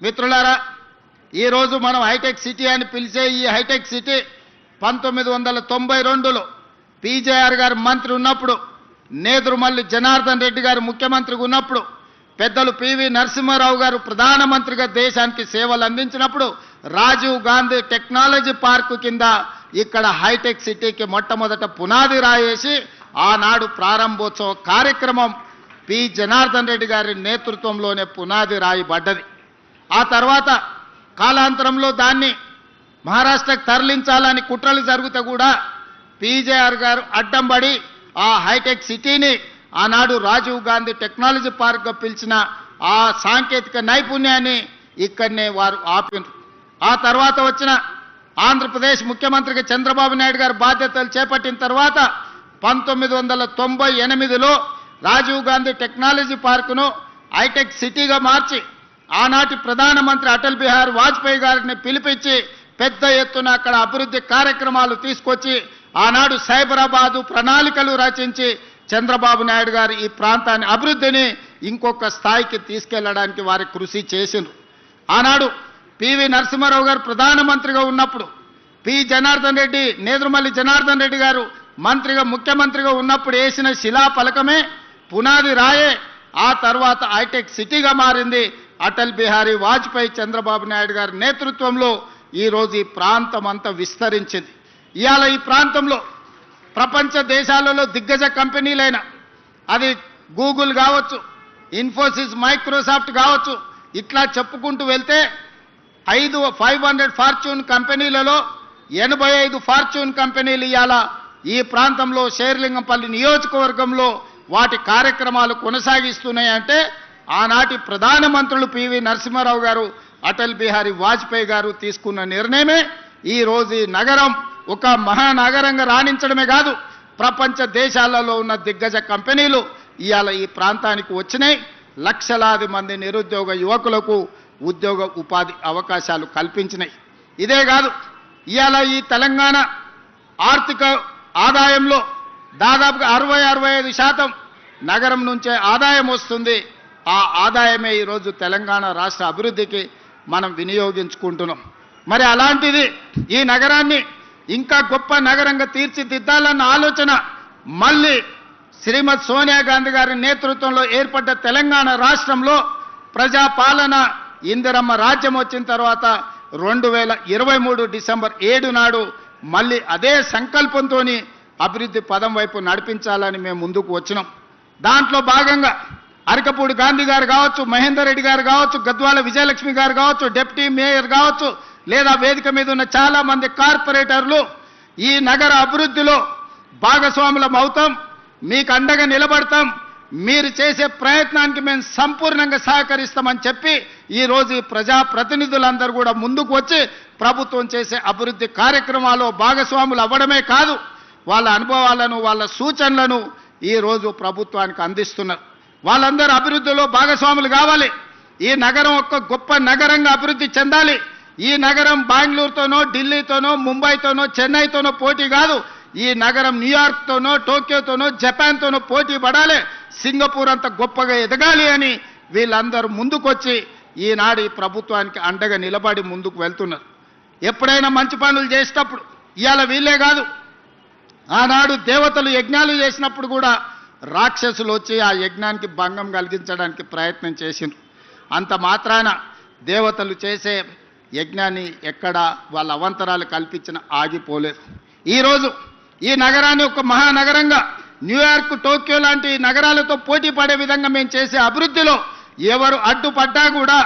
మిత్రులారా ఈరోజు మనం హైటెక్ సిటీ అని పిలిచే ఈ హైటెక్ సిటీ పంతొమ్మిది వందల తొంభై రెండులో పీజేఆర్ గారు మంత్రి ఉన్నప్పుడు నేదురుమల్లి జనార్దన్ రెడ్డి గారు ముఖ్యమంత్రిగా ఉన్నప్పుడు పెద్దలు పివి నరసింహారావు గారు ప్రధానమంత్రిగా దేశానికి సేవలు అందించినప్పుడు రాజీవ్ గాంధీ టెక్నాలజీ పార్కు కింద ఇక్కడ హైటెక్ సిటీకి మొట్టమొదట పునాది రాయేసి ఆనాడు ప్రారంభోత్సవ కార్యక్రమం పి జనార్దన్ రెడ్డి గారి నేతృత్వంలోనే పునాది రాయబడ్డది. ఆ తర్వాత కాలాంతరంలో దాన్ని మహారాష్ట్రకు తరలించాలని కుట్రలు జరిగితే కూడా పీజేఆర్ గారు అడ్డంబడి ఆ హైటెక్ సిటీని ఆనాడు రాజీవ్ గాంధీ టెక్నాలజీ పార్క్గా పిలిచిన ఆ సాంకేతిక నైపుణ్యాన్ని ఇక్కడనే వారు ఆపారు ఆ తర్వాత వచ్చిన ఆంధ్రప్రదేశ్ ముఖ్యమంత్రిగా చంద్రబాబు నాయుడు గారు బాధ్యతలు చేపట్టిన తర్వాత పంతొమ్మిది వందల తొంభై ఎనిమిదిలో రాజీవ్ గాంధీ టెక్నాలజీ పార్కును హైటెక్ సిటీగా మార్చి ఆనాటి ప్రధానమంత్రి అటల్ బిహారీ వాజ్పేయి గారిని పిలిపించి పెద్ద ఎత్తున అక్కడ అభివృద్ధి కార్యక్రమాలు తీసుకొచ్చి ఆనాడు సైబరాబాదు ప్రణాళికలు రచించి చంద్రబాబు నాయుడు గారు ఈ ప్రాంతాన్ని అభివృద్ధిని ఇంకొక స్థాయికి తీసుకెళ్ళడానికి వారి కృషి చేసిండ్రు. ఆనాడు పివి నరసింహారావు గారు ప్రధానమంత్రిగా ఉన్నప్పుడు పి. జనార్దన్ రెడ్డి నేదురుమల్లి జనార్దన్ రెడ్డి గారు మంత్రిగా ముఖ్యమంత్రిగా ఉన్నప్పుడు వేసిన శిలా పలకమే పునాది రాయే ఆ తర్వాత హైటెక్ సిటీగా మారింది. అటల్ బిహారీ వాజ్పేయి చంద్రబాబు నాయుడు గారి నేతృత్వంలో ఈరోజు ఈ ప్రాంతం అంతా విస్తరించింది. ఇవాళ ఈ ప్రాంతంలో ప్రపంచ దేశాలలో దిగ్గజ కంపెనీలైన అది గూగుల్ కావచ్చు ఇన్ఫోసిస్ మైక్రోసాఫ్ట్ కావచ్చు ఇట్లా చెప్పుకుంటూ వెళ్తే ఐదు ఫైవ్ హండ్రెడ్ ఫార్చ్యూన్ కంపెనీలలో ఎనభై ఐదు ఫార్చ్యూన్ కంపెనీలు ఇవాళ ఈ ప్రాంతంలో షేర్లింగంపల్లి నియోజకవర్గంలో వాటి కార్యక్రమాలు కొనసాగిస్తున్నాయంటే ఆనాటి ప్రధానమంత్రులు పివి నరసింహారావు గారు అటల్ బిహారీ వాజ్పేయి గారు తీసుకున్న నిర్ణయమే ఈరోజు ఈ నగరం ఒక మహానగరంగా రాణించడమే కాదు ప్రపంచ దేశాలలో ఉన్న దిగ్గజ కంపెనీలు ఇవాళ ఈ ప్రాంతానికి వచ్చినాయి. లక్షలాది మంది నిరుద్యోగ యువకులకు ఉద్యోగ ఉపాధి అవకాశాలు కల్పించినాయి. ఇదే కాదు ఇవాళ ఈ తెలంగాణ ఆర్థిక ఆదాయంలో దాదాపుగా అరవై అరవై ఐదు శాతం నగరం నుంచే ఆదాయం వస్తుంది. ఆ ఆదాయమే ఈరోజు తెలంగాణ రాష్ట్ర అభివృద్ధికి మనం వినియోగించుకుంటున్నాం. మరి అలాంటిది ఈ నగరాన్ని ఇంకా గొప్ప నగరంగా తీర్చిదిద్దాలన్న ఆలోచన మళ్ళీ శ్రీమతి సోనియా గాంధీ గారి నేతృత్వంలో ఏర్పడ్డ తెలంగాణ రాష్ట్రంలో ప్రజాపాలన ఇందిరమ్మ రాజ్యం వచ్చిన తర్వాత రెండు వేల ఇరవై మూడు డిసెంబర్ ఏడు నాడు మళ్ళీ అదే సంకల్పంతో అభివృద్ధి పదం వైపు నడిపించాలని మేము ముందుకు వచ్చినాం. దాంట్లో భాగంగా అరకపూడి గాంధీ గారు కావచ్చు మహేందర్ రెడ్డి గారు కావచ్చు గద్వాల విజయలక్ష్మి గారు కావచ్చు డిప్యూటీ మేయర్ కావచ్చు లేదా వేదిక మీద ఉన్న చాలా మంది కార్పొరేటర్లు ఈ నగర అభివృద్ధిలో భాగస్వాములం అవుతాం మీకు అండగా నిలబడతాం మీరు చేసే ప్రయత్నానికి మేము సంపూర్ణంగా సహకరిస్తామని చెప్పి ఈరోజు ఈ ప్రజా ప్రతినిధులందరూ కూడా ముందుకు వచ్చి ప్రభుత్వం చేసే అభివృద్ధి కార్యక్రమాల్లో భాగస్వాములు అవ్వడమే కాదు వాళ్ళ అనుభవాలను వాళ్ళ సూచనలను ఈ రోజు ప్రభుత్వానికి అందిస్తున్నారు. వాళ్ళందరూ అభివృద్ధిలో భాగస్వాములు కావాలి. ఈ నగరం ఒక గొప్ప నగరంగా అభివృద్ధి చెందాలి. ఈ నగరం బెంగళూరుతోనో ఢిల్లీతోనో ముంబైతోనో చెన్నైతోనో పోటీ కాదు. ఈ నగరం న్యూయార్క్తోనో టోక్యోతోనో జపాన్తోనో పోటీ పడాలి. సింగపూర్ అంత గొప్పగా ఎదగాలి అని వీళ్ళందరూ ముందుకొచ్చి ఈనాడు ఈ ప్రభుత్వానికి అండగా నిలబడి ముందుకు వెళ్తున్నారు. ఎప్పుడైనా మంచి పనులు చేసేటప్పుడు ఇవాళ వీళ్ళే కాదు. ఆనాడు దేవతలు యజ్ఞాలు చేసినప్పుడు కూడా రాక్షసులు వచ్చి ఆ యజ్ఞానికి భంగం కలిగించడానికి ప్రయత్నం చేసిండ్రు. అంత మాత్రాన దేవతలు చేసే యజ్ఞాన్ని ఎక్కడ వాళ్ళ అవంతరాలు కల్పించిన ఆగిపోలేదు. ఈరోజు ఈ నగరాన్ని ఒక మహానగరంగా న్యూయార్క్ టోక్యో లాంటి నగరాలతో పోటీ పడే విధంగా మేము చేసే అభివృద్ధిలో ఎవరు అడ్డుపడ్డా కూడా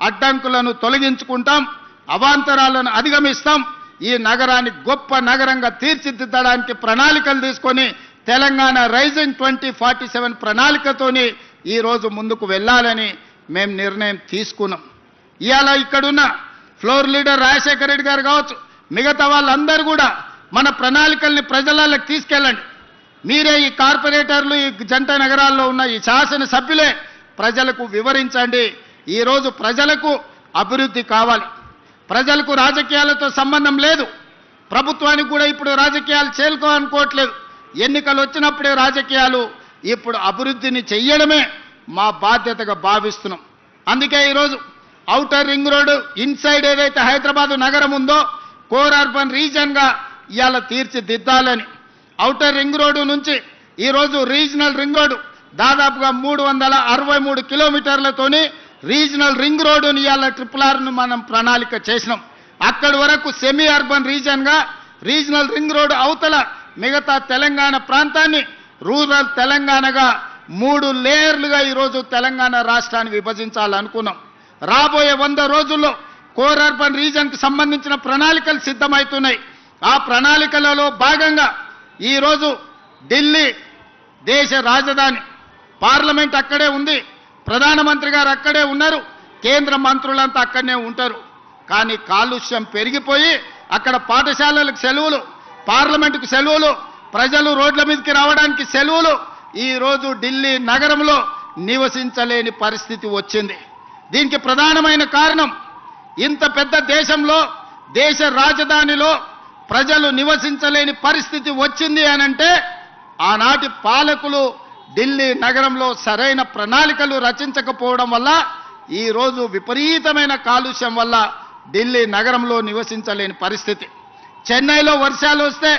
అడ్డంకులను తొలగించుకుంటాం అవాంతరాలను అధిగమిస్తాం ఈ నగరాన్ని గొప్ప నగరంగా తీర్చిదిద్దడానికి ప్రణాళికలు తీసుకొని Telangana rising twenty forty seven ప్రణాళికతోని ఈరోజు ముందుకు వెళ్ళాలని మేము నిర్ణయం తీసుకున్నాం. ఇవాళ ఇక్కడున్న ఫ్లోర్ లీడర్ రాజశేఖర రెడ్డి గారు కావచ్చు మిగతా వాళ్ళందరూ కూడా మన ప్రణాళికల్ని ప్రజలకు తీసుకెళ్ళండి. మీరే ఈ కార్పొరేటర్లు ఈ జంట నగరాల్లో ఉన్న ఈ శాసన సభ్యులే ప్రజలకు వివరించండి. ఈరోజు ప్రజలకు అభివృద్ధి కావాలి. ప్రజలకు రాజకీయాలతో సంబంధం లేదు. ప్రభుత్వానికి కూడా ఇప్పుడు రాజకీయాలు చేరుకోవాలనుకోవట్లేదు. ఎన్నికలు వచ్చినప్పుడే రాజకీయాలు ఇప్పుడు అభివృద్ధిని చెయ్యడమే మా బాధ్యతగా భావిస్తున్నాం. అందుకే ఈరోజు ఔటర్ రింగ్ రోడ్ ఇన్సైడ్ ఏదైతే హైదరాబాదు నగరం ఉందో కోర్ అర్బన్ రీజన్గా ఇవాళ తీర్చిదిద్దాలని. ఔటర్ రింగ్ రోడ్డు నుంచి ఈరోజు రీజనల్ రింగ్ రోడ్డు దాదాపుగా మూడు వందల అరవై మూడు కిలోమీటర్లతోని రీజనల్ రింగ్ రోడ్డుని ఇవాళ ట్రిపుల్ ఆర్ను మనం ప్రణాళిక చేసినాం. అక్కడి వరకు సెమీ అర్బన్ రీజన్గా రీజనల్ రింగ్ రోడ్డు అవతల మిగతా తెలంగాణ ప్రాంతాన్ని రూరల్ తెలంగాణగా మూడు లేయర్లుగా ఈరోజు తెలంగాణ రాష్ట్రాన్ని విభజించాలనుకున్నాం. రాబోయే వంద రోజుల్లో కోర్ అర్బన్ రీజన్కి సంబంధించిన ప్రణాళికలు సిద్ధమవుతున్నాయి ఆ ప్రణాళికలలో భాగంగా ఈరోజు ఢిల్లీ దేశ రాజధాని పార్లమెంట్ అక్కడే ఉంది. ప్రధానమంత్రి గారు అక్కడే ఉన్నారు. కేంద్ర మంత్రులంతా అక్కడనే ఉంటారు. కానీ కాలుష్యం పెరిగిపోయి అక్కడ పాఠశాలలకు సెలవులు పార్లమెంటుకు సెలవులు ప్రజలు రోడ్ల మీదకి రావడానికి సెలవులు. ఈరోజు ఢిల్లీ నగరంలో నివసించలేని పరిస్థితి వచ్చింది. దీనికి ప్రధానమైన కారణం ఇంత పెద్ద దేశంలో దేశ రాజధానిలో ప్రజలు నివసించలేని పరిస్థితి వచ్చింది అనంటే ఆనాటి పాలకులు ఢిల్లీ నగరంలో సరైన ప్రణాళికలు రచించకపోవడం వల్ల ఈ రోజు విపరీతమైన కాలుష్యం వల్ల ఢిల్లీ నగరంలో నివసించలేని పరిస్థితి. చెన్నైలో వర్షాలు వస్తే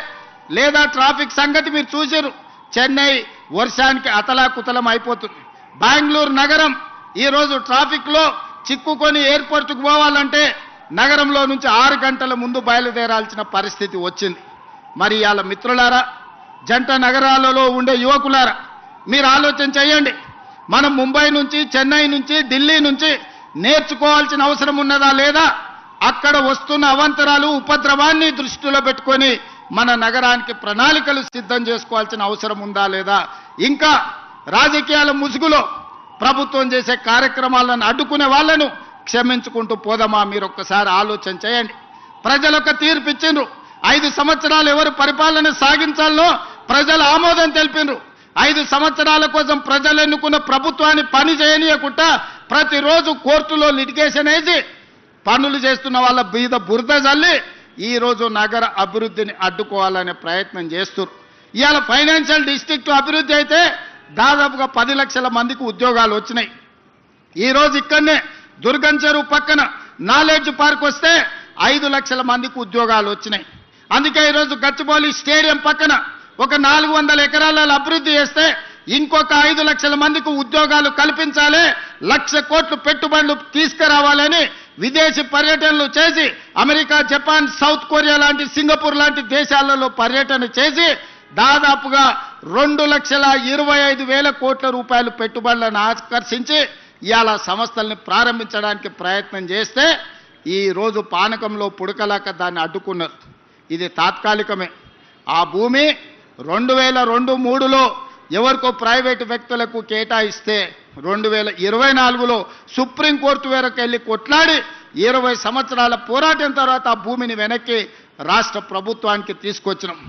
లేదా ట్రాఫిక్ సంగతి మీరు చూశారు చెన్నై వర్షానికి అతలాకుతలం అయిపోతుంది. బెంగళూరు నగరం ఈరోజు ట్రాఫిక్లో చిక్కుకొని ఎయిర్పోర్ట్కు పోవాలంటే నగరంలో నుంచి ఆరు గంటల ముందు బయలుదేరాల్సిన పరిస్థితి వచ్చింది. మరి ఇవాళ మిత్రులారా జంట నగరాలలో ఉండే యువకులారా మీరు ఆలోచన చేయండి. మనం ముంబై నుంచి చెన్నై నుంచి ఢిల్లీ నుంచి నేర్చుకోవాల్సిన అవసరం ఉన్నదా లేదా? అక్కడ వస్తున్న అవాంతరాలు ఉపద్రవాన్ని దృష్టిలో పెట్టుకొని మన నగరానికి ప్రణాళికలు సిద్ధం చేసుకోవాల్సిన అవసరం ఉందా లేదా? ఇంకా రాజకీయాల ముసుగులో ప్రభుత్వం చేసే కార్యక్రమాలను అడ్డుకునే వాళ్ళను క్షమించుకుంటూ పోదామా? మీరు ఒక్కసారి ఆలోచన చేయండి. ప్రజలు ఒక తీర్పు ఇచ్చిండ్రు. ఐదు సంవత్సరాలు ఎవరు పరిపాలన సాగించాలో ప్రజలు ఆమోదం తెలిపిండ్రు. ఐదు సంవత్సరాల కోసం ప్రజలు ఎన్నుకున్న ప్రభుత్వాన్ని పని చేయనీయకుండా ప్రతిరోజు కోర్టులో లిటిగేషన్ వేసి పనులు చేస్తున్న వాళ్ళ బీద బురద చల్లి ఈరోజు నగర అభివృద్ధిని అడ్డుకోవాలనే ప్రయత్నం చేస్తున్నారు ఇవాళ ఫైనాన్షియల్ డిస్ట్రిక్ట్ అభివృద్ధి అయితే దాదాపుగా పది లక్షల మందికి ఉద్యోగాలు వచ్చినాయి. ఈరోజు ఇక్కడనే దుర్గం చెరువు పక్కన నాలెడ్జ్ పార్క్ వస్తే ఐదు లక్షల మందికి ఉద్యోగాలు వచ్చినాయి. అందుకే ఈరోజు గచ్చిబౌలి స్టేడియం పక్కన ఒక నాలుగు వందల ఎకరాలలో అభివృద్ధి చేస్తే ఇంకొక ఐదు లక్షల మందికి ఉద్యోగాలు కల్పించాలి లక్ష కోట్లు పెట్టుబడులు తీసుకురావాలని విదేశీ పర్యటనలు చేసి అమెరికా జపాన్ సౌత్ కొరియా లాంటి సింగపూర్ లాంటి దేశాలలో పర్యటన చేసి దాదాపుగా రెండు లక్షల ఇరవై ఐదు వేల కోట్ల రూపాయలు పెట్టుబడులను ఆకర్షించి ఇవాళ సంస్థల్ని ప్రారంభించడానికి ప్రయత్నం చేస్తే ఈరోజు పానకంలో పుడకలాక దాన్ని అడ్డుకున్నారు. ఇది తాత్కాలికమే. ఆ భూమి రెండు వేల రెండు మూడులో ఎవరికో ప్రైవేటు వ్యక్తులకు కేటాయిస్తే రెండు వేల ఇరవై నాలుగులో సుప్రీంకోర్టు వరకు వెళ్ళి కొట్లాడి ఇరవై సంవత్సరాల పోరాటం తర్వాత ఆ భూమిని వెనక్కి రాష్ట్ర ప్రభుత్వానికి తీసుకొచ్చినాం.